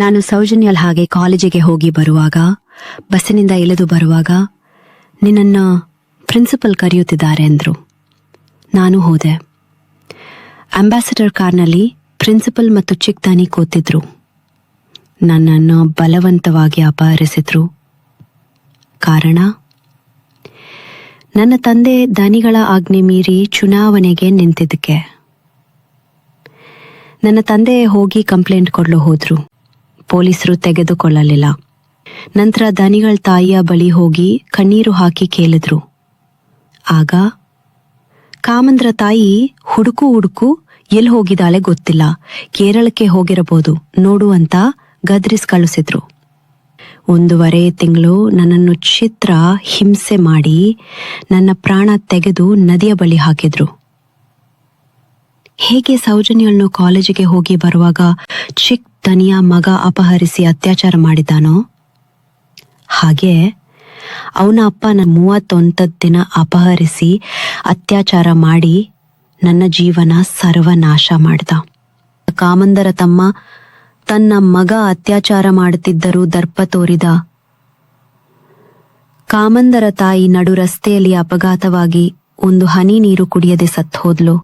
ನಾನು ಸೌಜನ್ಯಲ್ ಹಾಗೆ ಕಾಲೇಜಿಗೆ ಹೋಗಿ ಬರುವಾಗ, ಬಸ್ಸಿನಿಂದ ಇಳಿದು ಬರುವಾಗ ನಿನ್ನನ್ನು ಪ್ರಿನ್ಸಿಪಲ್ ಕರೆಯುತ್ತಿದ್ದಾರೆ ಅಂದರು. ನಾನು ಹೋದೆ. ಅಂಬಾಸಿಡರ್ ಕಾರ್ನಲ್ಲಿ ಪ್ರಿನ್ಸಿಪಲ್ ಮತ್ತು ಚಿಕ್ ದಾನಿ ಕೂತಿದ್ರು. ನನ್ನನ್ನು ಬಲವಂತವಾಗಿ ಅಪಹರಿಸಿದ್ರು. ಕಾರಣ? ನನ್ನ ತಂದೆ ದಾನಿಗಳ ಆಜ್ಞೆ ಮೀರಿ ಚುನಾವಣೆಗೆ ನಿಂತಿದ್ದಕ್ಕೆ. ನನ್ನ ತಂದೆ ಹೋಗಿ ಕಂಪ್ಲೇಂಟ್ ಕೊಡಲು ಹೋದ್ರು. ಪೊಲೀಸರು ತೆಗೆದುಕೊಳ್ಳಲಿಲ್ಲ. ನಂತರ ದನಿಗಳ ತಾಯಿಯ ಬಳಿ ಹೋಗಿ ಕಣ್ಣೀರು ಹಾಕಿ ಕೇಳಿದ್ರು. ಆಗ ಕಾಮಂದ್ರ ತಾಯಿ ಹುಡುಕು ಹುಡುಕು ಎಲ್ಲಿ ಹೋಗಿದ್ದಾಳೆ ಗೊತ್ತಿಲ್ಲ. ಕೇರಳಕ್ಕೆ ಹೋಗಿರಬಹುದು. ನೋಡು ಅಂತ ಗದ್ರಿಸ್ ಕಳಿಸಿದ್ರು. ಒಂದೂವರೆ ತಿಂಗಳು ನನ್ನನ್ನು ಚಿತ್ರ ಹಿಂಸೆ ಮಾಡಿ ನನ್ನ ಪ್ರಾಣ ತೆಗೆದು ನದಿಯ ಬಳಿ ಹಾಕಿದ್ರು. ಹೇಗೆ ಸೌಜನ್ಯಳನ್ನು ಕಾಲೇಜಿಗೆ ಹೋಗಿ ಬರುವಾಗ ಚಿಕ್ ದನಿಯ ಮಗ ಅಪಹರಿಸಿ ಅತ್ಯಾಚಾರ ಮಾಡಿದ್ದಾನೋ? ಹಾಗೆ ಅವನ ಅಪ್ಪ ನನ್ನ ದಿನ ಅಪಹರಿಸಿ ಅತ್ಯಾಚಾರ ಮಾಡಿ ನನ್ನ ಜೀವನ ಸರ್ವನಾಶ ಮಾಡಿದ. ಕಾಮಂದರ ತಮ್ಮ ತನ್ನ ಮಗ ಅತ್ಯಾಚಾರ ಮಾಡುತ್ತಿದ್ದರೂ ದರ್ಪ ತೋರಿದ. ಕಾಮಂದರ ತಾಯಿ ನಡು ರಸ್ತೆಯಲ್ಲಿ ಅಪಘಾತವಾಗಿ ಒಂದು ಹನಿ ನೀರು ಕುಡಿಯದೆ ಸತ್ತೋದ್ಲು